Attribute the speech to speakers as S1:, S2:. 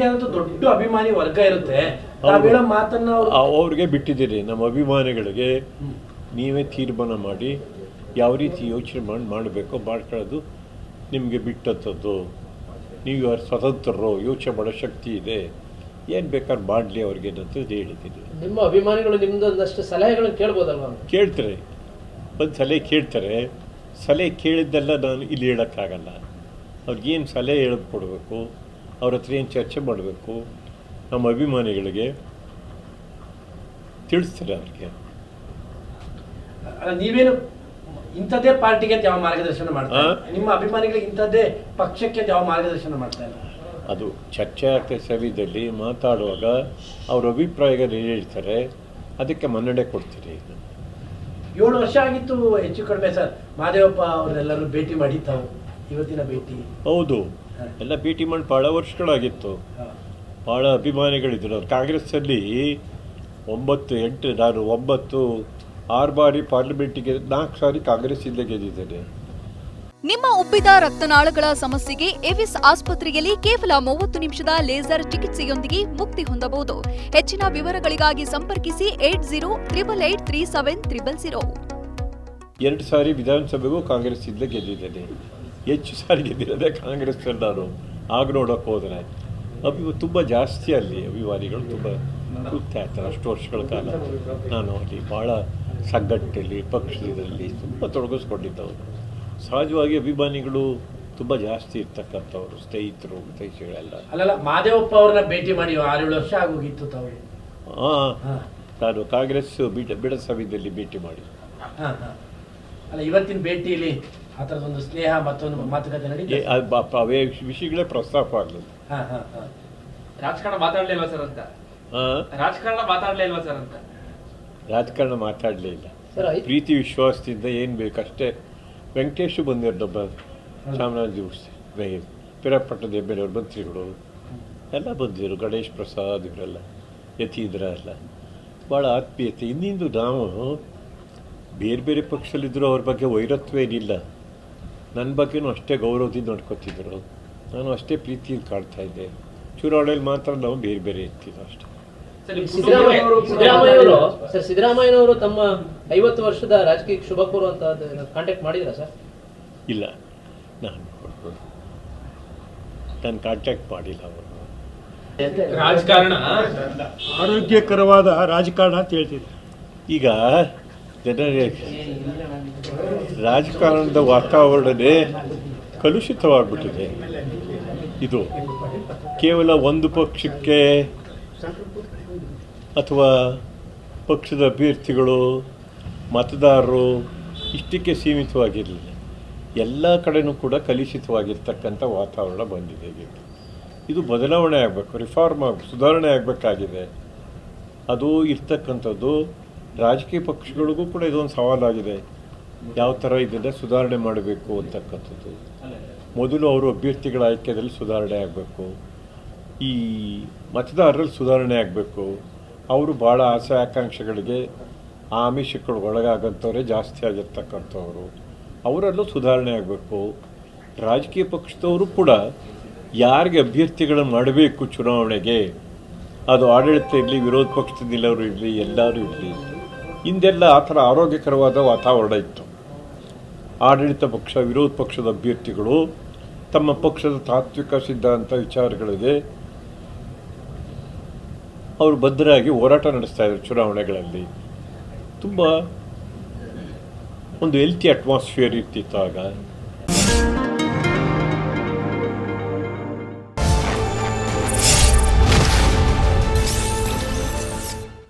S1: ನಿಮ್ದೇ ಆದಂತ ದೊಡ್ಡ ಅಭಿಮಾನಿ ವರ್ಗ ಇರುತ್ತೆ. ಹೇಳೋ ಮಾತನ್ನ ಅವ್ರು
S2: ಅವ್ರಿಗೆ ಬಿಟ್ಟಿದ್ದೀರಿ ನಮ್ಮ ಅಭಿಮಾನಿಗಳಿಗೆ. ನೀವೇ ತೀರ್ಮಾನ ಮಾಡಿ ಯಾವ ರೀತಿ ಯೋಚನೆ ಮಾಡಿ ಮಾಡಬೇಕೋ ಮಾಡ್ಕೊಳ್ಳೋದು ನಿಮಗೆ ಬಿಟ್ಟಂಥದ್ದು. ನೀವು ಯಾರು ಸ್ವತಂತ್ರರು ಯೋಚನೆ ಮಾಡೋ ಶಕ್ತಿ ಇದೆ. ಏನು ಬೇಕಾದ್ರೆ ಮಾಡಲಿ ಅವ್ರಿಗೆ ಅಂತ ಹೇಳಿದ್ದೀನಿ
S3: ನಿಮ್ಮ ಅಭಿಮಾನಿಗಳು ನಿಮ್ದು ಒಂದಷ್ಟು ಸಲಹೆಗಳನ್ನು ಕೇಳ್ಬೋದಲ್ವಾ?
S2: ಕೇಳ್ತಾರೆ. ಒಂದು ಸಲಹೆ ಕೇಳ್ತಾರೆ. ಸಲಹೆ ಕೇಳಿದ್ದೆಲ್ಲ ನಾನು ಇಲ್ಲಿ ಹೇಳೋಕ್ಕಾಗಲ್ಲ. ಅವ್ರಿಗೇನು ಸಲಹೆ ಹೇಳ್ಕೊಡ್ಬೇಕು ಅವ್ರ ಹತ್ರ ಏನು ಚರ್ಚೆ ಮಾಡಬೇಕು? ನಮ್ಮ ಅಭಿಮಾನಿಗಳಿಗೆ ತಿಳಿಸ್ತಾರೆ ಅವ್ರಿಗೆ?
S1: ನೀವೇನು ಇಂಥದ್ದೇ ಪಾರ್ಟಿಗೆ ಅಂತ ಯಾವ ಮಾರ್ಗದರ್ಶನ ಮಾಡ್ತಾ ಇಲ್ಲ. ನಿಮ್ಮ ಅಭಿಮಾನಿಗಳಿಗೆ ಇಂಥದ್ದೇ ಪಕ್ಷಕ್ಕೆ ಅಂತ ಯಾವ ಮಾರ್ಗದರ್ಶನ ಮಾಡ್ತಾ ಇಲ್ಲ?
S2: ಅದು ಚರ್ಚೆ ಆಗ್ತಾ ಸವಿದಲ್ಲಿ ಮಾತಾಡುವಾಗ ಅವ್ರ ಅಭಿಪ್ರಾಯಗಳು ಹೇಳ್ತಾರೆ ಅದಕ್ಕೆ ಮನ್ನಣೆ ಕೊಡ್ತೀರಿ
S1: ಏಳು ವರ್ಷ ಆಗಿತ್ತು ಹೆಚ್ಚು ಕಡಿಮೆ ಸರ್. ಮಹಾದೇವಪ್ಪ ಅವರೆಲ್ಲರೂ ಭೇಟಿ ಮಾಡಿ ತಾವು ಇವತ್ತಿನ ಭೇಟಿ.
S2: ಹೌದು. ಎಲ್ಲ ಭೇಟಿ ಮಾಡಿ ಭಾಳ ವರ್ಷಗಳಾಗಿತ್ತು. ಭಾಳ ಅಭಿಮಾನಿಗಳಿದ್ರು. ಕಾಂಗ್ರೆಸ್ಸಲ್ಲಿ ಒಂಬತ್ತು ಎಂಟು ನಾನು ಒಂಬತ್ತು ಆರು ಬಾರಿ ಪಾರ್ಲಿಮೆಂಟಿಗೆ ನಾಲ್ಕು ಸಾರಿ ಕಾಂಗ್ರೆಸ್ಸಿಂದ ಗೆದ್ದಿದ್ದೇನೆ.
S4: ನಿಮ್ಮ ಉಬ್ಬಿದ ರಕ್ತನಾಳಗಳ ಸಮಸ್ಯೆಗೆ ಎವಿಸ್ ಆಸ್ಪತ್ರೆಯಲ್ಲಿ ಕೇವಲ ಮೂವತ್ತು ನಿಮಿಷದ ಲೇಸರ್ ಚಿಕಿತ್ಸೆಯೊಂದಿಗೆ ಮುಕ್ತಿ ಹೊಂದಬಹುದು. ಹೆಚ್ಚಿನ ವಿವರಗಳಿಗಾಗಿ ಸಂಪರ್ಕಿಸಿ eight zero triple eight three seven triple zero.
S2: ಎರಡು ಸಾರಿ ವಿಧಾನಸಭೆಗೂ ಕಾಂಗ್ರೆಸ್ ಕಾಂಗ್ರೆಸ್ಸಿಂದ ಗೆದ್ದಿದ್ದೇನೆ. ಹೆಚ್ಚು ಸಾರಿಗೆ ಗೆದ್ದಿರೋದೇ ಕಾಂಗ್ರೆಸ್ಸಲ್ಲಿ ನಾನು ಆಗ ನೋಡೋಕೆ ಹೋದರೆ ಅಭಿ ತುಂಬ ಜಾಸ್ತಿ ಅಲ್ಲಿ ಅಭಿಮಾನಿಗಳು ತುಂಬ ತೃಪ್ತಿ ಆಗ್ತಾರೆ ಅಷ್ಟು ವರ್ಷಗಳ ಕಾಲ ನಾನು ಅಲ್ಲಿ ಭಾಳ ಸಂಘಟನೆಯಲ್ಲಿ ಪಕ್ಷದಲ್ಲಿ ತುಂಬ ತೊಡಗಿಸ್ಕೊಂಡಿದ್ದವರು. ಸಹಜವಾಗಿ ಅಭಿಮಾನಿಗಳು ತುಂಬ ಜಾಸ್ತಿ ಇರ್ತಕ್ಕಂಥವ್ರು ಸ್ನೇಹಿತರು ಹಿತೈಷಿಗಳೆಲ್ಲ
S1: ಅಲ್ಲಲ್ಲ ಮಾದೇವಪ್ಪ ಅವ್ರನ್ನ ಭೇಟಿ ಮಾಡಿ ಆರೇಳು ವರ್ಷ ಆಗೋಗಿತ್ತು ತಾವು.
S2: ಹಾಂ. ನಾನು ಕಾಂಗ್ರೆಸ್ ಬಿಡ ಬಿಡಸಭೆಯಲ್ಲಿ ಭೇಟಿ ಮಾಡಿ.
S1: ಅಲ್ಲ ಇವತ್ತಿನ ಭೇಟಿಯಲ್ಲಿ ಆ ಥರದೊಂದು ಸ್ನೇಹ ಮತ್ತೊಂದು ಮಾತುಕತೆ ನಡೀತದೆ
S2: ಅವೇ ವಿಷಯಗಳೇ ಪ್ರಸ್ತಾಪ ಆಗಲಿಲ್ಲ.
S1: ಹ, ಹ, ಹಾಂ.
S5: ರಾಜಕಾರಣ ಮಾತಾಡ್ಲಿಲ್ವಾ ಸರ್ ಅಂತ? ರಾಜಕಾರಣ ಮಾತಾಡಲೇ ಮಾತಾಡ್ಲಿಲ್ವಾ ಸರ್ ಅಂತ?
S2: ರಾಜಕಾರಣ ಮಾತಾಡಲೇ ಇಲ್ಲ. ಪ್ರೀತಿ ವಿಶ್ವಾಸದಿಂದ ಏನು ಬೇಕಷ್ಟೇ. ವೆಂಕಟೇಶು ಬಂದಿರೋದೊಬ್ಬ ಚಾಮರಾಜ ದಿವಸ ಪಿರಪಟ್ಟದ ಎಮ್ಮೆಲವ್ರ ಮಂತ್ರಿಗಳು. ಎಲ್ಲ ಬಂದಿದ್ರು ಗಣೇಶ್ ಪ್ರಸಾದ್ ಇವರೆಲ್ಲ ಯತೀಂದ್ರ ಎಲ್ಲ. ಭಾಳ ಆತ್ಮೀಯತೆ. ಇನ್ನಿಂದು ನಾವು ಬೇರೆ ಬೇರೆ ಪಕ್ಷದಲ್ಲಿದ್ದರೂ ಅವ್ರ ಬಗ್ಗೆ ವೈರತ್ವ ಏನಿಲ್ಲ. ನನ್ನ ಬಗ್ಗೆನೂ ಅಷ್ಟೇ ಗೌರವದಿಂದ ನೋಡ್ಕೊತಿದ್ರು. ನಾನು ಅಷ್ಟೇ ಪ್ರೀತಿಯಿಂದ ಕಾಡ್ತಾ ಇದ್ದೆ. ಚುನಾವಣೆಯಲ್ಲಿ ಮಾತ್ರ ನಾವು ಬೇರೆ ಬೇರೆ ಇರ್ತೀವಿ ಅಷ್ಟೇ.
S5: ಸರ್
S3: ಸಿದ್ದರಾಮಯ್ಯನವರು ತಮ್ಮ ಐವತ್ತು ವರ್ಷದ ರಾಜಕೀಯ ಶುಭ ಕೋರುವಂತ ಕಾಂಟ್ಯಾಕ್ಟ್ ಮಾಡಿದ್ರಾ ಸರ್?
S2: ಇಲ್ಲ ನಾನು ನಾನು ಕಾಂಟ್ಯಾಕ್ಟ್ ಮಾಡಿಲ್ಲ ಅವರು
S5: ರಾಜಕಾರಣ?
S6: ಆರೋಗ್ಯಕರವಾದ ರಾಜಕಾರಣ ಅಂತ ಹೇಳ್ತಿದ್ರು
S2: ಈಗ ಜನರಿಗೆ ರಾಜಕಾರಣದ ವಾತಾವರಣವೇ ಕಲುಷಿತವಾಗಿಬಿಟ್ಟಿದೆ. ಇದು ಕೇವಲ ಒಂದು ಪಕ್ಷಕ್ಕೆ ಅಥವಾ ಪಕ್ಷದ ಅಭ್ಯರ್ಥಿಗಳು, ಮತದಾರರು ಇಷ್ಟಕ್ಕೆ ಸೀಮಿತವಾಗಿರಲಿಲ್ಲ. ಎಲ್ಲ ಕಡೆಯೂ ಕೂಡ ಕಲುಷಿತವಾಗಿರ್ತಕ್ಕಂಥ ವಾತಾವರಣ ಬಂದಿದೆ ಇದು ಬದಲಾವಣೆ ಆಗಬೇಕು, ರಿಫಾರ್ಮ್ ಆಗ ಸುಧಾರಣೆ ಆಗಬೇಕಾಗಿದೆ. ಅದು ಇರ್ತಕ್ಕಂಥದ್ದು ರಾಜಕೀಯ ಪಕ್ಷಗಳಿಗೂ ಕೂಡ ಇದೊಂದು ಸವಾಲಾಗಿದೆ. ಯಾವ ಥರ ಇದನ್ನು ಸುಧಾರಣೆ ಮಾಡಬೇಕು ಅಂತಕ್ಕಂಥದ್ದು. ಮೊದಲು ಅವರು ಅಭ್ಯರ್ಥಿಗಳ ಆಯ್ಕೆಯಲ್ಲಿ ಸುಧಾರಣೆ ಆಗಬೇಕು. ಈ ಮತದಾರರಲ್ಲಿ ಸುಧಾರಣೆ ಆಗಬೇಕು. ಅವರು ಭಾಳ ಆಸೆ ಆಕಾಂಕ್ಷೆಗಳಿಗೆ ಆಮಿಷಗಳು ಒಳಗಾಗಂಥವರೇ ಜಾಸ್ತಿ ಆಗಿರ್ತಕ್ಕಂಥವ್ರು. ಅವರಲ್ಲೂ ಸುಧಾರಣೆ ಆಗಬೇಕು. ರಾಜಕೀಯ ಪಕ್ಷದವರು ಕೂಡ ಯಾರಿಗೆ ಅಭ್ಯರ್ಥಿಗಳನ್ನು ಮಾಡಬೇಕು ಚುನಾವಣೆಗೆ? ಅದು ಆಡಳಿತ ಇರಲಿ, ವಿರೋಧ ಪಕ್ಷದಿಂದಲವರು ಇರಲಿ, ಎಲ್ಲರೂ ಇರಲಿ. ಹಿಂದೆಲ್ಲ ಆ ಥರ ಆರೋಗ್ಯಕರವಾದ ವಾತಾವರಣ ಇತ್ತು. ಆಡಳಿತ ಪಕ್ಷ, ವಿರೋಧ ಪಕ್ಷದ ಅಭ್ಯರ್ಥಿಗಳು ತಮ್ಮ ಪಕ್ಷದ ತಾತ್ವಿಕ ಸಿದ್ಧಾಂತ ವಿಚಾರಗಳಿದೆ ಅವರು ಭದ್ರಾಗಿ ಹೋರಾಟ ನಡೆಸ್ತಾ ಇದ್ದಾರೆ ಚುನಾವಣೆಗಳಲ್ಲಿ. ತುಂಬ ಒಂದು ಹೆಲ್ತಿ ಅಟ್ಮಾಸ್ಫಿಯರ್ ಇರ್ತಿತ್ತು ಆಗ.